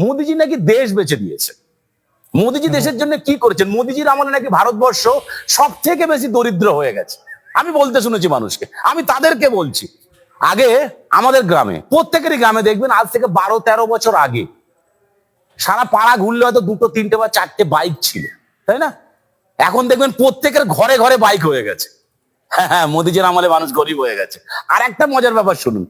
মোদিজি নাকি দেশ বেচে দিয়েছে। মোদিজি দেশের জন্য কি করেছেন? মোদিজির আমলে নাকি ভারতবর্ষ সব থেকে বেশি দরিদ্র হয়ে গেছে। আমি বলতে শুনেছি মানুষকে, আমি তাদেরকে বলছি। আগে আমাদের গ্রামে, প্রত্যেকেরই গ্রামে দেখবেন, আজ থেকে বারো তেরো বছর আগে সারা পাড়া ঘুরলে হয়তো দুটো, তিনটে বা চারটে বাইক ছিল, তাই না? এখন দেখবেন প্রত্যেকের ঘরে ঘরে বাইক হয়ে গেছে। হ্যাঁ হ্যাঁ মোদিজির আমলে মানুষ গরিব হয়ে গেছে। আর একটা মজার ব্যাপার শুনুন,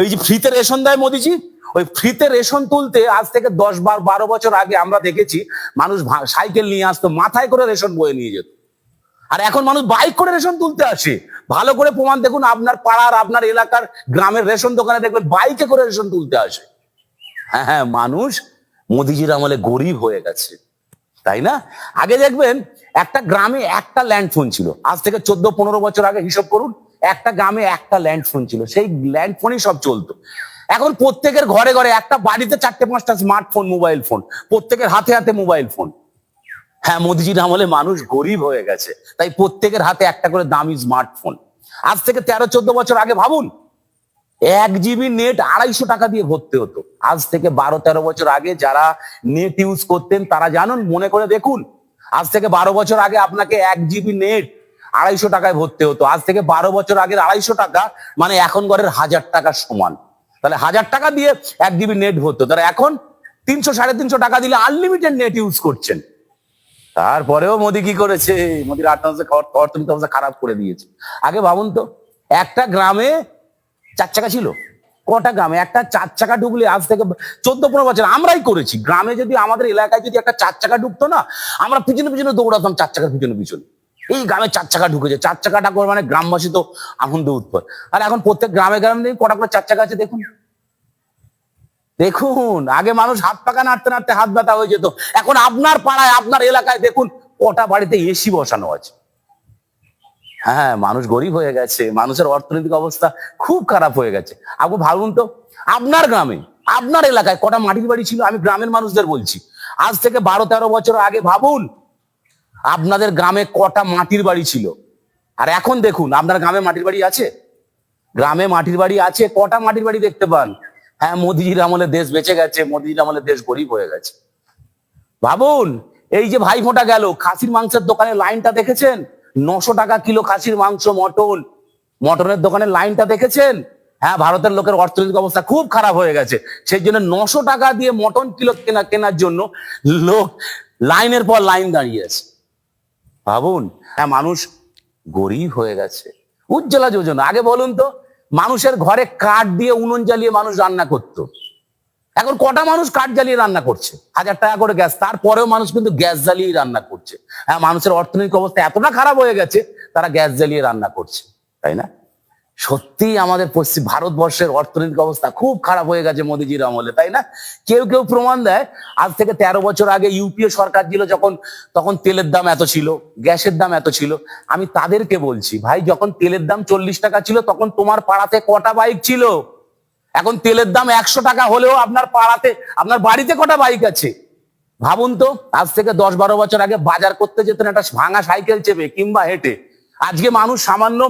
এই যে ফ্রিতে রেশন দেয় মোদিজি ওই ফ্রিতে রেশন তুলতে আজ থেকে দশ বার, বারো বছর আগে আমরা দেখেছি, মানুষ সাইকেল নিয়ে আসতো, মাথায় করে রেশন বয়ে নিয়ে যেত। আর এখন মানুষ বাইক করে রেশন তুলতে আসে। ভালো করে প্রমাণ দেখুন, আপনার পাড়ার, আপনার এলাকার গ্রামের রেশন দোকানে দেখবেন বাইকে করে রেশন তুলতে আসে। হ্যাঁ হ্যাঁ মানুষ মোদিজির আমলে গরিব হয়ে গেছে। তাই না? আগে দেখবেন, একটা গ্রামে একটা ল্যান্ড ফোন ছিল। আজ থেকে চোদ্দ, পনেরো বছর আগে হিসাব করুন, একটা গ্রামে একটা ল্যান্ড ফোন ছিল। সেই ল্যান্ড ফোনই সব চলতো। এখন প্রত্যেকের ঘরে ঘরে একটা বাড়িতে চারটে, পাঁচটা স্মার্টফোন মোবাইল ফোন প্রত্যেকের হাতে হাতে মোবাইল ফোন হ্যাঁ মোদিজির আমলে মানুষ গরিব হয়ে গেছে। তাই প্রত্যেকের হাতে একটা করে দামি স্মার্টফোন আজ থেকে তেরো, চোদ্দ বছর আগে ভাবুন, এক জিবি নেট আড়াইশো টাকা দিয়ে ভরতে হতো। আজ থেকে বারো, তেরো বছর আগে যারা নেট ইউজ করতেন, তারা জানুন, মনে করে দেখুন, আজ থেকে বারো বছর আগে আপনাকে এক জিবি নেট আড়াইশো টাকায় ভরতে হতো। আজ থেকে বারো বছর আগের আড়াইশো টাকা মানে এখন ঘরের হাজার টাকার সমান। তাহলে হাজার টাকা দিয়ে এক জিবি নেট ভরতো তাহলে এখন তিনশো, সাড়ে তিনশো টাকা দিলে আনলিমিটেড নেট ইউজ করছেন। তারপরেও মোদি কি করেছে? মোদির অর্থনৈতিক অবস্থা খারাপ করে দিয়েছে। আগে ভাবুন তো, একটা গ্রামে চার চাকা ছিল। কটা গ্রামে? একটা চার চাকা ঢুকলে আজ থেকে চোদ্দ, পনেরো বছর। আমরাই করেছি। গ্রামে যদি আমাদের এলাকায় যদি একটা চার চাকা ঢুকতো না, আমরা পিছনে পিছনে দৌড়াতাম চার চাকার পিছনে পিছনে। এই গ্রামে চার চাকা ঢুকেছে। চার চাকাটা করে মানে গ্রামবাসী তো আনন্দ উৎপর আর এখন প্রত্যেক গ্রামে গ্রামে কটা করে চার চাকা আছে দেখুন। দেখুন, আগে মানুষ হাত পাকা নাড়তে নাড়তে হাত ব্যথা হয়ে যেত। এখন আপনার পাড়ায়, আপনার এলাকায় দেখুন, কটা বাড়িতে এসি বসানো আছে। হ্যাঁ মানুষ গরিব হয়ে গেছে, মানুষের অর্থনৈতিক অবস্থা খুব খারাপ হয়ে গেছে। আপনি ভাবুন তো, আপনার গ্রামে, আপনার এলাকায় কটা মাটির বাড়ি ছিল? আমি গ্রামের মানুষদের বলছি। আজ থেকে বারো তেরো বছর আগে ভাবুন আপনাদের গ্রামে কটা মাটির বাড়ি ছিল? আর এখন দেখুন, আপনার গ্রামে মাটির বাড়ি আছে? গ্রামে মাটির বাড়ি আছে, কটা মাটির বাড়ি দেখতে পান? হ্যাঁ মোদিজির আমলে দেশ বেঁচে গেছে, মোদিজির আমলে দেশ গরিব হয়ে গেছে। ভাবুন, এই যে ভাই ফোঁটা গেল, খাসির মাংসের দোকানে লাইনটা দেখেছেন? নশো টাকা কিলো খাসির মাংস, মটন। মটনের দোকানে লাইনটা দেখেছেন? হ্যাঁ ভারতের লোকের অর্থনৈতিক অবস্থা খুব খারাপ হয়ে গেছে। সেই জন্য নশো টাকা দিয়ে মটন কিলো কেনা কেনার জন্য লোক লাইনের পর লাইন দাঁড়িয়ে আছে। ভাবুন হ্যাঁ মানুষ গরিব হয়ে গেছে। উজ্জ্বলা যোজনা, আগে বলুন তো, মানুষের ঘরে কাঠ দিয়ে উনুন জ্বালিয়ে মানুষ রান্না করত। এখন কটা মানুষ কাঠ জ্বালিয়ে রান্না করছে? হাজার টাকা করে গ্যাস, তারপরেও মানুষ কিন্তু গ্যাস জ্বালিয়ে রান্না করছে। হ্যাঁ মানুষের অর্থনৈতিক অবস্থা এতটা খারাপ হয়ে গেছে, তারা গ্যাস জ্বালিয়ে রান্না করছে, তাই না? সত্যি আমাদের পশ্চিম ভারতবর্ষের অর্থনৈতিক অবস্থা খুব খারাপ হয়ে গেছে মোদিজির আমলে, তাই না? কেউ কেউ প্রমাণ দেয়, আজ থেকে তেরো বছর আগে ইউপিএ সরকার ছিল যখন, তখন তেলের দাম এত ছিল, গ্যাসের দাম এত ছিল। আমি তাদেরকে বলছি, ভাই, যখন তেলের দাম চল্লিশ টাকা ছিল, তখন তোমার পাড়াতে কটা বাইক ছিল? এখন তেলের দাম একশো টাকা হলেও আপনার পাড়াতে, আপনার বাড়িতে কটা বাইক আছে? ভাবুন তো, আজ থেকে দশ বারো বছর আগে বাজার করতে যেতেন একটা ভাঙা সাইকেল চেপে কিংবা হেঁটে। আজকে মানুষ সামান্য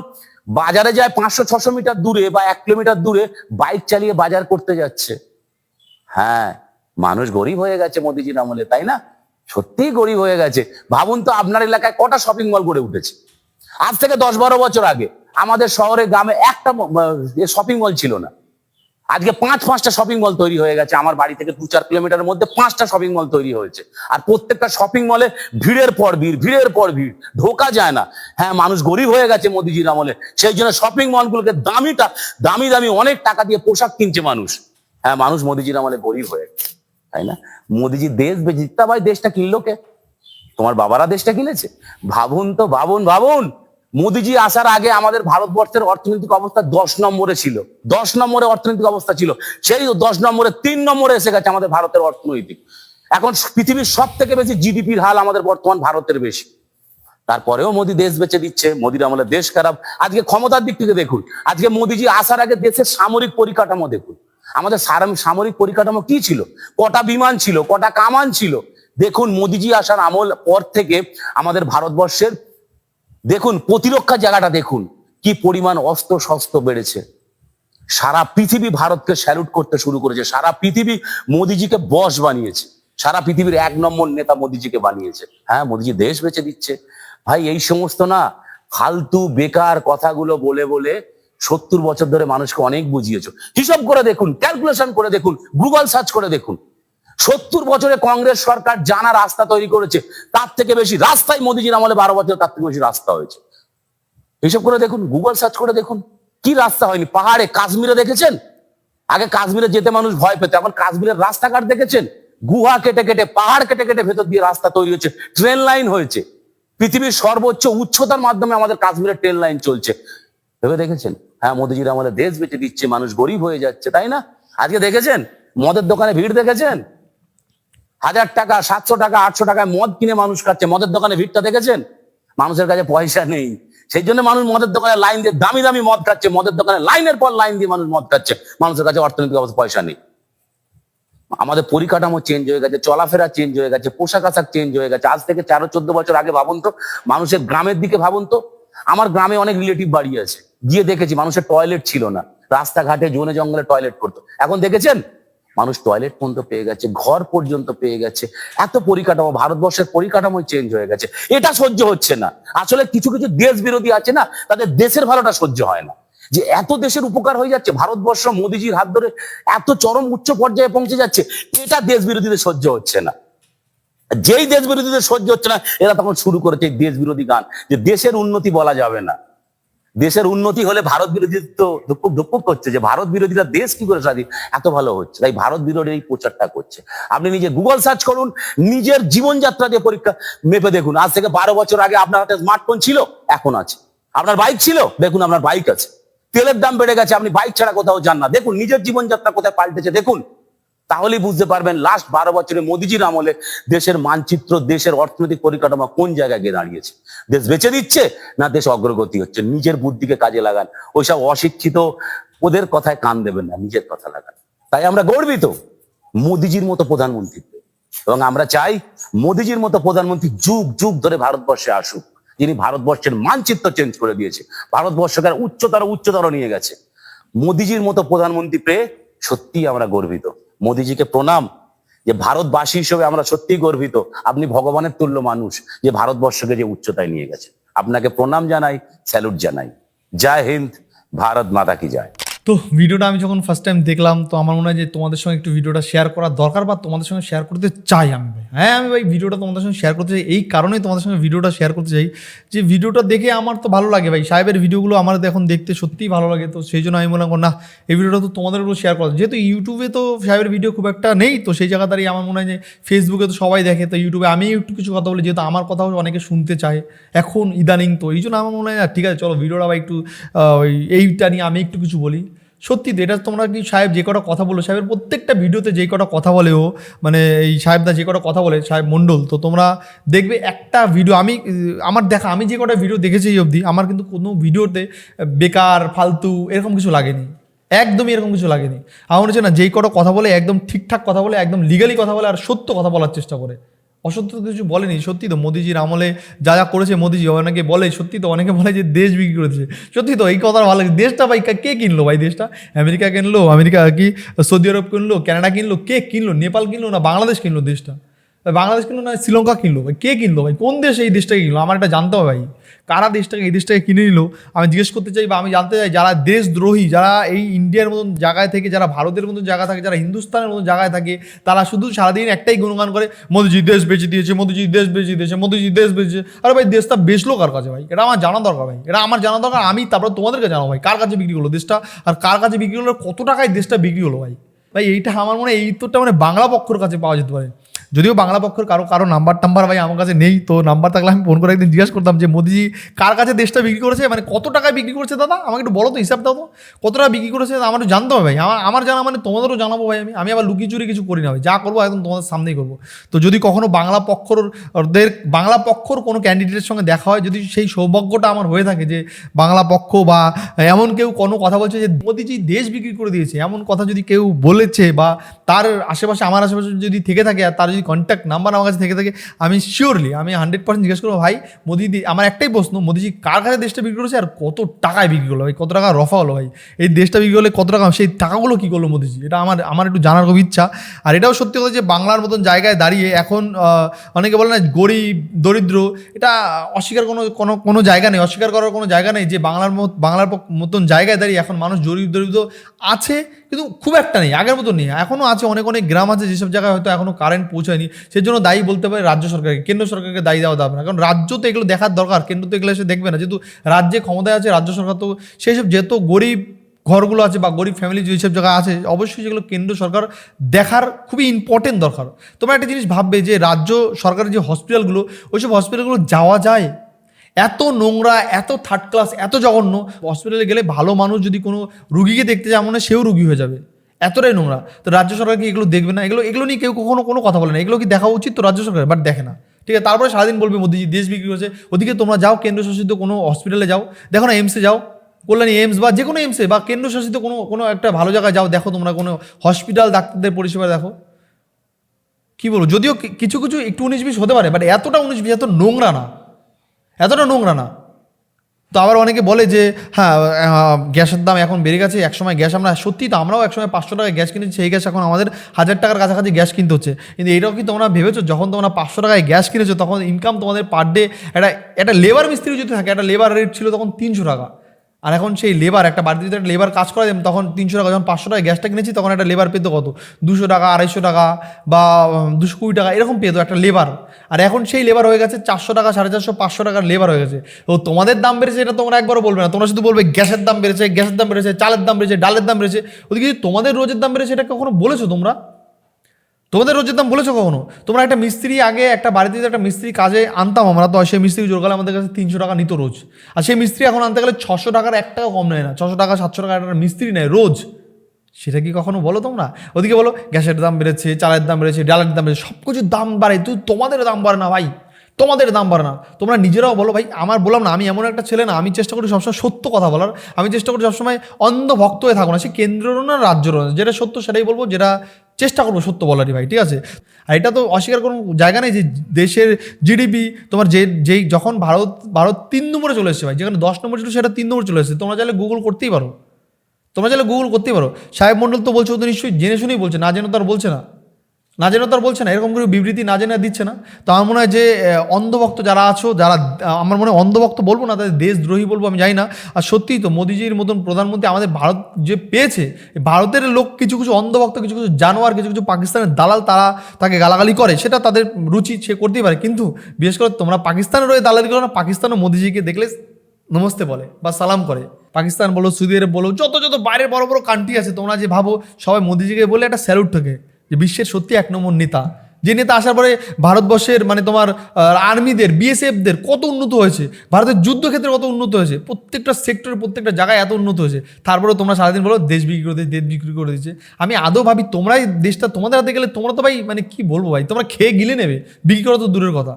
বাজারে যায় পাঁচশো, ছশো মিটার দূরে বা এক কিলোমিটার দূরে বাইক চালিয়ে বাজার করতে যাচ্ছে। হ্যাঁ মানুষ গরিব হয়ে গেছে মোদিজির আমলে, তাই না? সত্যিই গরিব হয়ে গেছে। ভাবুন তো, আপনার এলাকায় কটা শপিং মল গড়ে উঠেছে? আজ থেকে দশ বারো বছর আগে আমাদের শহরে গ্রামে একটা শপিং মল ছিল না। আজকে পাঁচ, পাঁচটা শপিং মল তৈরি হয়ে গেছে আমার বাড়ি থেকে দু চার কিলোমিটারের মধ্যে পাঁচটা শপিং মল তৈরি হয়েছে। আর প্রত্যেকটা শপিং মলে ভিড়ের পর ভিড়, ভিড়ের পর ভিড়। ঢোকা যায় না। হ্যাঁ মানুষ গরিব হয়ে গেছে মোদিজির আমলে। সেই জন্য শপিং মলগুলোকে দামিটা, দামি দামি অনেক টাকা দিয়ে পোশাক কিনছে মানুষ। হ্যাঁ মানুষ মোদিজির আমলে গরিব হয়ে তাই না? মোদিজি দেশ বেঁচে তা ভাই, দেশটা কিনলো কে? তোমার বাবারা দেশটা কিনেছে? ভাবুন তো, ভাবুন ভাবুন। মোদিজি আসার আগে আমাদের ভারতবর্ষের অর্থনৈতিক অবস্থা দশ নম্বরে ছিল। দশ নম্বরে অর্থনৈতিক অবস্থা ছিল। সেই দশ নম্বরে, তিন নম্বরে এসে গেছে আমাদের ভারতের অর্থনৈতিক। এখন পৃথিবীর সব থেকে বেশি জিডিপির হাল আমাদের বর্তমান ভারতের বেশি। তারপরেও মোদি দেশ বেঁচে দিচ্ছে মোদির আমলে দেশ খারাপ। আজকে ক্ষমতার দিক থেকে দেখুন, আজকে মোদিজি আসার আগে দেশের সামরিক পরিকাঠামো দেখুন। আমাদের সামরিক পরিকাঠামো কি ছিল? কটা বিমান ছিল, কটা কামান ছিল? দেখুন, মোদিজি আসার আমল পর থেকে আমাদের ভারতবর্ষের দেখুন, প্রতিরক্ষা জায়গাটা দেখুন, কি পরিমাণ অস্ত্র শস্ত্র বেড়েছে। সারা পৃথিবী ভারতকে স্যালুট করতে শুরু করেছে। সারা পৃথিবী মোদিজিকে বস বানিয়েছে। সারা পৃথিবীর এক নম্বর নেতা মোদিজিকে বানিয়েছে। হ্যাঁ মোদিজি দেশ বেঁচে দিচ্ছে। ভাই, এই সমস্ত না ফালতু, বেকার কথাগুলো বলে বলে সত্তর বছর ধরে মানুষকে অনেক বুঝিয়েছো। হিসাব করে দেখুন ক্যালকুলেশন করে দেখুন গুগল সার্চ করে দেখুন। সত্তর বছরে কংগ্রেস সরকার জানা রাস্তা তৈরি করেছে, তার থেকে বেশি রাস্তায় মোদিজির আমলে বারো বছর তার থেকে বেশি রাস্তা হয়েছে। হিসাব করে দেখুন গুগল সার্চ করে দেখুন, কি রাস্তা হয়নি? পাহাড়ে কাশ্মীরে দেখেছেন? আগে কাশ্মীরে যেতে মানুষ ভয় পেত, এখন কাশ্মীরের রাস্তাঘাট দেখেছেন? গুহা কেটে কেটে, পাহাড় কেটে কেটে ভেতর দিয়ে রাস্তা তৈরি হচ্ছে ট্রেন লাইন হয়েছে। পৃথিবীর সর্বোচ্চ উচ্চতার মাধ্যমে আমাদের কাশ্মীরের ট্রেন লাইন চলছে। ভেবে দেখেছেন? হ্যাঁ মোদিজির আমাদের দেশ বেঁচে দিচ্ছে, মানুষ গরিব হয়ে যাচ্ছে, তাই না? আজকে দেখেছেন? মদের দোকানে ভিড় দেখেছেন? হাজার টাকা, সাতশো টাকা, আটশো টাকায় মদ কিনে মানুষ খাচ্ছে। মদের দোকানে ভিড়টা দেখেছেন? মানুষের কাছে পয়সা নেই। সেই জন্য মানুষ মদের দোকানে লাইন দিয়ে দামি দামি মদ খাচ্ছে। মদের দোকানে লাইনের পর লাইন দিয়ে মানুষ মদ খাচ্ছে। মানুষের কাছে অর্থনৈতিক অবস্থা, পয়সা নেই। আমাদের পরিকাঠামো চেঞ্জ হয়ে গেছে, চলাফেরা চেঞ্জ হয়ে গেছে, পোশাক আশাক চেঞ্জ হয়ে গেছে। আজ থেকে তেরো চোদ্দ বছর আগে ভাবুন তো, মানুষের গ্রামের দিকে ভাবুন তো, আমার গ্রামে অনেক রিলেটিভ বাড়ি আছে। গিয়ে দেখেছি, মানুষের টয়লেট ছিল না। রাস্তাঘাটে জনে জঙ্গলে টয়লেট করতো। এখন দেখেছেন? মানুষ টয়লেট পর্যন্ত পেয়ে গেছে, ঘর পর্যন্ত পেয়ে গেছে, এত পরিকাঠামো, ভারতবর্ষের পরিকাঠামো চেঞ্জ হয়ে গেছে। এটা সহ্য হচ্ছে না। আসলে কিছু কিছু দেশ বিরোধী আছে না, তাদের দেশের ভালোটা সহ্য হয় না। যে এত দেশের উপকার হয়ে যাচ্ছে, ভারতবর্ষ, মোদিজির হাত ধরে এত চরম উচ্চ পর্যায়ে পৌঁছে যাচ্ছে, এটা দেশ বিরোধীদের সহ্য হচ্ছে না। যেই দেশ বিরোধীদের সহ্য হচ্ছে না, এরা তখন শুরু করেছে দেশ বিরোধী গান, যে দেশের উন্নতি বলা যাবে না। দেশের উন্নতি হলে ভারত বিরোধী তো দুঃখ করছে যে ভারত বিরোধীরা দেশ কি করে স্বাধীন? এত ভালো হচ্ছে। তাই ভারত বিরোধী এই প্রচারটা করছে। আপনি নিজে গুগল সার্চ করুন, নিজের জীবনযাত্রা দিয়ে পরীক্ষা মেপে দেখুন। আজ থেকে বারো বছর আগে আপনার হাতে স্মার্টফোন ছিল, এখন আছে। আপনার বাইক ছিল, দেখুন আপনার বাইক আছে। তেলের দাম বেড়ে গেছে, আপনি বাইক ছাড়া কোথাও যান না। দেখুন, নিজের জীবনযাত্রা কোথায় পাল্টেছে, দেখুন। তাহলেই বুঝতে পারবেন লাস্ট বারো বছরে মোদিজির আমলে দেশের মানচিত্র, দেশের অর্থনৈতিক পরিকাঠামো কোন জায়গায় গিয়ে দাঁড়িয়েছে? দেশ বেঁচে দিচ্ছে না দেশ অগ্রগতি হচ্ছে? নিজের বুদ্ধিকে কাজে লাগান। ওইসব অশিক্ষিত ওদের কথায় কান দেবেন না, নিজের কথা লাগান। তাই আমরা গর্বিত মোদিজির মতো প্রধানমন্ত্রীত্বে এবং আমরা চাই মোদিজির মতো প্রধানমন্ত্রী যুগ যুগ ধরে ভারতবর্ষে আসুক। যিনি ভারতবর্ষের মানচিত্র চেঞ্জ করে দিয়েছে। ভারতবর্ষকে উচ্চতর উচ্চতর নিয়ে গেছে। মোদিজির মতো প্রধানমন্ত্রী পেয়ে সত্যি আমরা গর্বিত। মোদিজিকে প্রণাম যে ভারতবাসী হিসেবে আমরা সত্যি গর্বিত। আপনি ভগবানের তুল্য মানুষ যে ভারতবর্ষকে যে উচ্চতায় নিয়ে গেছে আপনাকে প্রণাম জানাই, স্যালুট জানাই। জয় হিন্দ, ভারত মাতা কি যায় তো ভিডিওটা আমি যখন ফার্স্ট টাইম দেখলাম, তো আমার মনে হয় যে তোমাদের সঙ্গে একটু ভিডিওটা শেয়ার করা দরকার বা তোমাদের সঙ্গে শেয়ার করতে চাই আমি ভাই। হ্যাঁ আমি ভাই ভিডিওটা তোমাদের সঙ্গে শেয়ার করতে চাই। এই কারণেই তোমাদের সঙ্গে ভিডিওটা শেয়ার করতে চাই যে ভিডিওটা দেখে আমার তো ভালো লাগে ভাই। সাহেবের ভিডিওগুলো আমার এখন দেখতে সত্যিই ভালো লাগে, তো সেই জন্য আমি মনে করলাম না, এই ভিডিওটা তো তোমাদের উপর শেয়ার করা। যেহেতু ইউটিউবে তো সাহেবের ভিডিও খুব একটা নেই, তো সেই জায়গা দাঁড়িয়ে আমার মনে হয় যে ফেসবুকে তো সবাই দেখে, তো ইউটিউবে আমি একটু কিছু কথা বলি, যেহেতু আমার কথাও অনেকে শুনতে চায় এখন ইদানিং, তো এই জন্য আমার মনে হয় ঠিক আছে, চলো, ভিডিওটা বা একটু ওই এইটা নিয়ে আমি একটু কিছু বলি। সত্যি এটা তোমরা কি সাহেব যে কটা কথা বলো, সাহেবের প্রত্যেকটা ভিডিওতে যে কটা কথা বলে ও মানে এই সাহেবদা যে কটা কথা বলে, সাহেব মণ্ডল, তো তোমরা দেখবে একটা ভিডিও, আমি, আমার দেখা, আমি যে কটা ভিডিও দেখেছি এই অবধি, আমার কিন্তু কোনো ভিডিওতে বেকার, ফালতু, এরকম কিছু লাগেনি। একদমই এরকম কিছু লাগেনি। আমার হচ্ছে না যেই কটা কথা বলে একদম ঠিকঠাক কথা বলে, একদম লিগালি কথা বলে আর সত্য কথা বলার চেষ্টা করে। অসত্য কিছু বলেনি সত্যি তো মোদিজির আমলে যা যা করেছে মোদিজি, অনেকে বলে সত্যি তো অনেকে বলে যে দেশ বিক্রি করেছে। সত্যি তো এই কথা ভালো লাগে দেশটা ভাই কে কিনলো ভাই দেশটা? আমেরিকা কিনলো, আমেরিকা কি, সৌদি আরব কিনলো কানাডা কিনলো, কে কিনলো? নেপাল কিনলো না বাংলাদেশ কিনলো দেশটা? বাংলাদেশ কিনলো না, শ্রীলঙ্কা কিনলো? ভাই, কে কিনলো? ভাই, কোন দেশ এই দেশটাকে কিনলো? আমার এটা জানতে হবে ভাই। কারা দেশটাকে, এই দেশটাকে কিনে নিল? আমি জিজ্ঞেস করতে চাই বা আমি জানতে চাই, যারা দেশদ্রোহী, যারা এই ইন্ডিয়ার মতন জায়গায় থেকে, যারা ভারতের মতন জায়গা থাকে, যারা হিন্দুস্তানের মতন জায়গায় থাকে, তারা শুধু সারাদিন একটাই গুণগান করে, মোদিজি, দেশ বেঁচে দিয়েছে, মোদিজি, দেশ বেঁচে দিয়েছে, মোদিজি, দেশ বেঁচে আরে ভাই, দেশটা বেচলো কার কাছে ভাই? এটা আমার জানা দরকার ভাই। এটা আমার জানা দরকার, আমি তারপর তোমাদেরকে জানাব ভাই, কার কাছে বিক্রি করল দেশটা, আর কার কাছে বিক্রি হলো কত টাকায় দেশটা বিক্রি হলো ভাই? ভাই, এইটা আমার মনে হয়, এই উত্তরটা মানে বাংলা পক্ষর কাছে পাওয়া যেতে পারে। যদিও বাংলা পক্ষের কারও কারও নাম্বার টাম্বার ভাই আমার কাছে নেই, তো নাম্বার থাকলে আমি ফোন করে একদিন জিজ্ঞেস করতাম যে, মোদিজি, কার কাছে দেশটা বিক্রি করেছে? মানে কত টাকায় বিক্রি করেছে দাদা? আমাকে একটু বলো তো, হিসাব দাও তো। কত টাকা বিক্রি করেছে? আমার একটু জানতে হবে ভাই। আমার আমার জানা মানে তোমাদেরও জানাব ভাই আমি। আমি আবার লুকিয়ে চুরি কিছু করি না ভাই। যা করব একদম তোমাদের সামনেই করব। তো যদি কখনো বাংলা পক্ষরদের, বাংলা পক্ষর কোনো ক্যান্ডিডেটের সঙ্গে দেখা হয়, যদি সেই সৌভাগ্যটা আমার হয়ে থাকে যে, বাংলা পক্ষ বা এমন কেউ কোনো কথা বলছে যে, মোদিজি দেশ বিক্রি করে দিয়েছে। এমন কথা যদি কেউ বলেছে বা তার আশেপাশে, আমার আশেপাশে যদি থেকে থাকে, আর তার যদি কন্ট্যাক্ট নাম্বার আমার কাছে থেকে থাকে, আমি শিওরলি আমি হান্ড্রেড পার্সেন্ট জিজ্ঞেস করব, ভাই মোদি আমার একটাই প্রশ্ন, মোদিজি কার কাছে দেশটা বিক্রি করেছে আর কত টাকায় বিক্রি করল? ভাই, কত টাকা রফা হলো, ভাই? এই দেশটা বিক্রি করলে কত টাকা, সেই টাকাগুলো কী করল মোদিজি? এটা আমার আমার একটু জানার খুব ইচ্ছা। আর এটাও সত্যি কথা যে বাংলার মতন জায়গায় দাঁড়িয়ে এখন অনেকে বলে না গরিব, দরিদ্র, এটা অস্বীকার কোনো কোনো কোনো জায়গা নেই, অস্বীকার করার কোনো জায়গা নেই যে বাংলার মত- বাংলার মতন জায়গায় দাঁড়িয়ে এখন মানুষ গরিব দরিদ্র আছে, কিন্তু খুব একটা নেই, আগের মতন নেই এখনও আছে, অনেক অনেক গ্রাম আছে, যেসব জায়গায় হয়তো এখনও কারেন্ট পৌঁছায়নি। সেই জন্য দায়ী বলতে পারে রাজ্য সরকারকে। কেন্দ্র সরকারকে দায়ী দেওয়া যাবে না। কারণ রাজ্য তো এগুলো দেখার দরকার। কেন্দ্র তো এগুলো এসে দেখবে না। যেহেতু রাজ্যে ক্ষমতায় আছে, রাজ্য সরকার তো সেই সব যেহেতু গরিব ঘরগুলো আছে বা গরিব ফ্যামিলি যেসব জায়গায় আছে, অবশ্যই যেগুলো কেন্দ্র সরকার দেখার খুবই ইম্পর্টেন্ট দরকার। তোমরা একটা জিনিস ভাববে যে রাজ্য সরকারের যে হসপিটালগুলো ওইসব হসপিটালগুলো যাওয়া যায়? এত নোংরা, এত থার্ড ক্লাস এত জঘন্য। হসপিটালে গেলে ভালো মানুষ যদি কোনো রুগীকে দেখতে যায় মনে সেও রুগী হয়ে যাবে। এতটাই নোংরা। তো রাজ্য সরকার কি এগুলো দেখবে না? এগুলো এগুলো নিয়ে কেউ কখনো কোনো কথা বলে না। এগুলো কি দেখা উচিত? তো রাজ্য সরকার বাট দেখে না। ঠিক আছে, তারপরে সারাদিন বলবে মোদিজি, দেশ বিক্রি করেছে ওদিকে তোমরা যাও, কেন্দ্রশাসিত কোনো হসপিটালে যাও। দেখো না এইমসে যাও। কল্যাণী এইমস বা যে কোনো এইমসে বা কেন্দ্রশাসিত কোনো কোনো একটা ভালো জায়গায় যাও। দেখো তোমরা কোনো হসপিটাল ডাক্তারদের পরিষেবা দেখো। কি বলব? যদিও কিছু কিছু একটু উনিশ বিশ হতে পারে বাট এতটা উনিশ বিশ এত নোংরা না। এতটা নোংরা না। তো আবার অনেকে বলে যে হ্যাঁ গ্যাসের দাম এখন বেড়ে গেছে, একসময় গ্যাস আমরা সত্যি তো আমরাও একসময় পাঁচশো টাকায় গ্যাস কিনেছি, সেই গ্যাস এখন আমাদের হাজার টাকার কাছাকাছি গ্যাস কিনতে হচ্ছে। কিন্তু এটাও কি তোমরা ভেবেছো, যখন তোমরা পাঁচশো টাকায় গ্যাস কিনেছো, তখন ইনকাম তোমাদের পার ডে একটা একটা লেবার মিস্ত্রি যদি থাকে, একটা লেবার রেট ছিল তখন তিনশো টাকা। আর এখন সেই লেবার একটা বাড়িতে যদি একটা লেবার কাজ করা করে তখন তিনশো টাকা, যখন পাঁচশো টাকায় গ্যাসটা কিনেছি, তখন একটা লেবার পেতো কত? দুশো টাকা, আড়াইশো টাকা বা দুশো কুড়ি টাকা, এরকম পেতো একটা লেবার আর এখন সেই লেবার হয়ে গেছে চারশো টাকা, সাড়ে চারশো, পাঁচশো টাকার লেবার হয়ে গেছে। তো তোমাদের দাম বেড়েছে, এটা তোমরা একবারও বলবে না। তোমরা শুধু বলবে গ্যাসের দাম বেড়েছে, গ্যাসের দাম বেড়েছে, চালের দাম বেড়েছে, ডালের দাম বেড়েছে। ওদিকে তোমাদের রোজের দাম বেড়েছে, এটা কখনো বলেছ তোমরা? তোমাদের রোজের দাম বলেছ কখনো? তোমরা একটা মিস্ত্রি আগে একটা বাড়িতে একটা মিস্ত্রি কাজে আনতাম আমরা, তো সেই মিস্ত্রি জোর গেলে আমাদের কাছে তিনশো টাকা নিত রোজ। আর সেই মিস্ত্রি এখন আনতে গেলে ছশো টাকার এক টাকা কম নেয় না, ছশো টাকা, সাতশো টাকা একটা মিস্ত্রি নেয় রোজ। সেটা কি কখনো বলো তোমরা? ওদিকে বলো, গ্যাসের দাম বেড়েছে, চালের দাম বেড়েছে, ডালের দাম বেড়েছে সব কিছুর দাম বাড়ে তুই তোমাদের দাম বাড়ে না ভাই। তোমাদের দাম বাড়ে না। তোমরা নিজেরাও বলো ভাই, আমার বললাম না, আমি এমন একটা ছেলে না, আমি চেষ্টা করি সবসময় সত্য কথা বলার। আমি চেষ্টা করি সবসময় অন্ধ ভক্ত হয়ে থাকব না সে কেন্দ্রেরও না, রাজ্যেরও না, যেটা সত্য সেটাই বলব, যেটা চেষ্টা করব সত্য বলারই ভাই, ঠিক আছে? আর এটা তো অস্বীকার কোনো জায়গা নেই যে দেশের জিডিপি তোমার যে, যেই যখন ভারত ভারত তিন নম্বরে চলে এসেছে ভাই, যেখানে দশ নম্বর ছিল সেটা তিন নম্বরে চলে এসেছে। তোমরা চাইলে গুগল করতেই পারো। তোমরা চাইলে গুগল করতেই পারো। সাহেব মণ্ডল তো বলছে, ও তো নিশ্চয়ই জেনে শুনেই বলছে, না জেনে তো আর বলছে না। না জেনে তো আর বলছে না, এরকম করে বিবৃতি না জেনে দিচ্ছে না। তো আমার মনে হয় যে অন্ধভক্ত যারা আছো, যারা আমার মনে হয় অন্ধভক্ত বলব না, তাদের দেশদ্রোহী বলব, আমি জানি না। আর সত্যিই তো মোদিজির মতন প্রধানমন্ত্রী আমাদের ভারত যে পেয়েছে ভারতের লোক কিছু কিছু অন্ধভক্ত, কিছু কিছু জানোয়ার, কিছু কিছু পাকিস্তানের দালাল তারা তাকে গালাগালি করে, সেটা তাদের রুচি, সে করতেই পারে। কিন্তু বিশেষ করে তোমরা পাকিস্তানের রয়ে দালালি করো না, পাকিস্তানও মোদিজিকে দেখলে নমস্তে বলে বা সালাম করে। পাকিস্তান বলো, সৌদি আরব বলো, যত যত বাইরের বড় বড় কান্ট্রি আছে, তোমরা যে ভাবো, সবাই মোদিজিকে বলে একটা স্যালুট থাকে যে বিশ্বের সত্যি এক নম্বর নেতা। যে নেতা আসার পরে ভারতবর্ষের মানে তোমার আর্মিদের বিএসএফদের কত উন্নত হয়েছে, ভারতের যুদ্ধক্ষেত্রে কত উন্নত হয়েছে, প্রত্যেকটা সেক্টরে প্রত্যেকটা জায়গায় এত উন্নত হয়েছে। তারপরে তোমরা সারাদিন বলো, দেশ বিক্রি করে দেশ বিক্রি করে দিচ্ছে। আমি আদৌ ভাবি তোমরাই দেশটা তোমাদের হাতে গেলে তোমরা তো ভাই মানে কি বলব ভাই, তোমরা খেয়ে গিলে নেবে। বিক্রি করা তো দূরের কথা।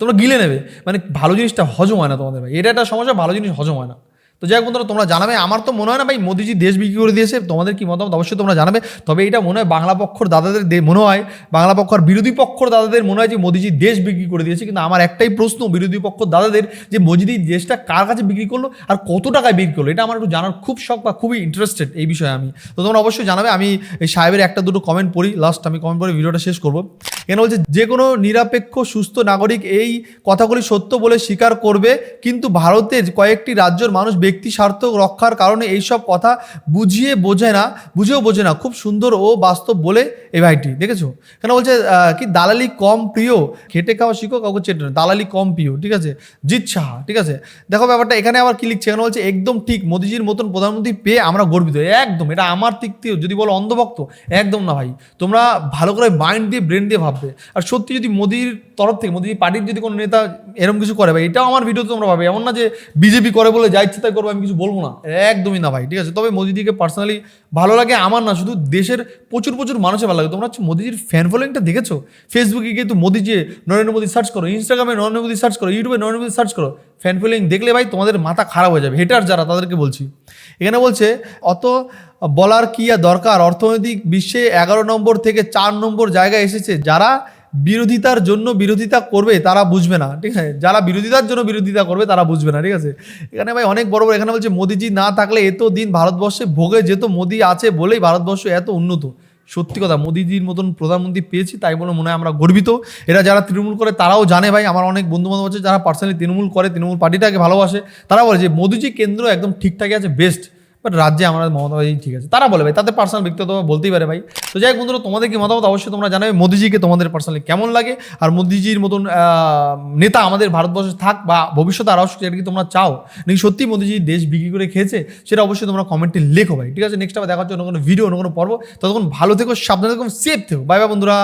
তোমরা গিলে নেবে। মানে ভালো জিনিসটা হজম হয় না তোমাদের ভাই। এটা একটা সমস্যা, ভালো জিনিস হজম হয় না। তো যাই বন্ধুরা, তোমরা জানাবে, আমার তো মনে হয় না ভাই মোদিজি দেশ বিক্রি করে দিয়েছে, তোমাদের কি মতামত? অবশ্যই তোমরা জানাবে, তবে এটা মনে হয় বাংলা পক্ষর দাদাদের মনে হয়, বাংলা পক্ষর বিরোধী পক্ষর দাদাদের মনে হয় যে মোদিজি দেশ বিক্রি করে দিয়েছে, কিন্তু আমার একটাই প্রশ্ন, বিরোধী পক্ষ দাদাদের যে মোদিজি দেশটা কার কাছে বিক্রি করল আর কত টাকায় বিক্রি করল, এটা আমার একটু জানার খুব শখ বা খুবই ইন্টারেস্টেড এই বিষয়ে আমি। তো তোমরা অবশ্যই জানাবে, আমি এই সাহেবের একটা দুটো কমেন্ট পড়ি লাস্ট আমি কমেন্ট পড়ে ভিডিওটা শেষ করব। এখানে বলছে, যে কোনো নিরপেক্ষ, সুস্থ নাগরিক এই কথাগুলি সত্য বলে স্বীকার করবে, কিন্তু ভারতের কয়েকটি রাজ্যের মানুষ ব্যক্তি স্বার্থ রক্ষার কারণে এইসব কথা বুঝিয়ে বোঝে না, বুঝেও বোঝে না। খুব সুন্দর ও বাস্তব বলে এই ভাইটি, দেখেছ? কেন বলছে কি দালালি কম প্রিয়? খেটে খাওয়া শিখো কাউকে চেটে না। দালালি কম প্রিয়, ঠিক আছে? জিৎ সাহা, ঠিক আছে? দেখো ব্যাপারটা, এখানে আবার কি লিখছে? এখানে বলছে, একদম ঠিক, মোদিজির মতন প্রধানমন্ত্রী পেয়ে আমরা গর্বিত। একদম, এটা আমার দিক থেকে যদি বলো অন্ধভক্ত, একদম না ভাই। তোমরা ভালো করে মাইন্ড দিয়ে ব্রেন দিয়ে ভাববে। আর সত্যি যদি মোদির তরফ থেকে মোদি পার্টির যদি কোনো নেতা এরকম কিছু করে, ভাই, এটাও আমার ভিডিওতে তোমরা ভাবে এমন না যে বিজেপি করে বলে যা ইচ্ছে তাই করবে আমি কিছু বলব না। একদমই না ভাই, ঠিক আছে? তবে মোদিজিকে পার্সোনালি ভালো লাগে, আমার না, শুধু দেশের প্রচুর প্রচুর মানুষের ভালো লাগে। তোমরা হচ্ছে মোদিজির ফ্যান ফলোয়িংটা দেখেছ? ফেসবুকে গিয়ে তো মোদিজি নরেন্দ্র মোদী সার্চ করো ইনস্টাগ্রামে নরেন্দ্র মোদী সার্চ করো ইউটিউবে নরেন্দ্র মোদী সার্চ করো ফ্যান ফলোয়িং দেখলে ভাই তোমাদের মাথা খারাপ হয়ে যাবে। হেটার যারা, তাদেরকে বলছি। এখানে বলছে, অত বলার কি আর দরকার? অর্থনৈতিক বিশ্বে এগারো নম্বর থেকে চার নম্বর জায়গায় এসেছে যারা বিরোধিতার জন্য বিরোধিতা করবে, তারা বুঝবে না, ঠিক আছে? যারা বিরোধিতার জন্য বিরোধিতা করবে, তারা বুঝবে না, ঠিক আছে? এখানে ভাই অনেক বড় বড়, এখানে বলছে মোদিজি, না থাকলে এত দিন ভারতবর্ষে ভোগে যেত মোদি আছে বলেই ভারতবর্ষ এত উন্নত। সত্যি কথা, মোদিজির মতন প্রধানমন্ত্রী পেয়েছি, তাই বলে মনে হয় আমরা গর্বিত। এরা যারা তৃণমূল করে, তারাও জানে ভাই, আমার অনেক বন্ধু বান্ধব আছে, যারা পার্সোনালি তৃণমূল করে, তৃণমূল পার্টিটাকে ভালোবাসে, তারা বলে যে মোদিজি কেন্দ্র একদম ঠিকঠাকই আছে বেস্ট বাট রাজ্যে আমরা মমতা ব্যানার্জি, ঠিক আছে। তারা বলে ভাই, তাদের পার্সোনাল ব্যক্তিগত বলতেই পারে ভাই। তো যাই হোক বন্ধুরা, তোমাদের কি মতামত? অবশ্যই তোমরা জানাবে। মোদিজিকে তোমাদের পার্সোনালি কেমন লাগে? আর মোদিজির মতন নেতা আমাদের ভারতবর্ষে থাক বা ভবিষ্যতে আরও যেটা কি তোমরা চাও? নাকি সত্যি মোদিজি দেশ বিক্রি করে খেয়েছে? সেটা অবশ্যই তোমরা কমেন্টে লেখো ভাই, ঠিক আছে? নেক্সট আবার দেখা হচ্ছে অন্য কোনো ভিডিও অন্য কোনো পর্ব। ততক্ষণ ভালো থেকো, সাবধানে থেকো সেফ থেকো। বাই বাই বন্ধুরা।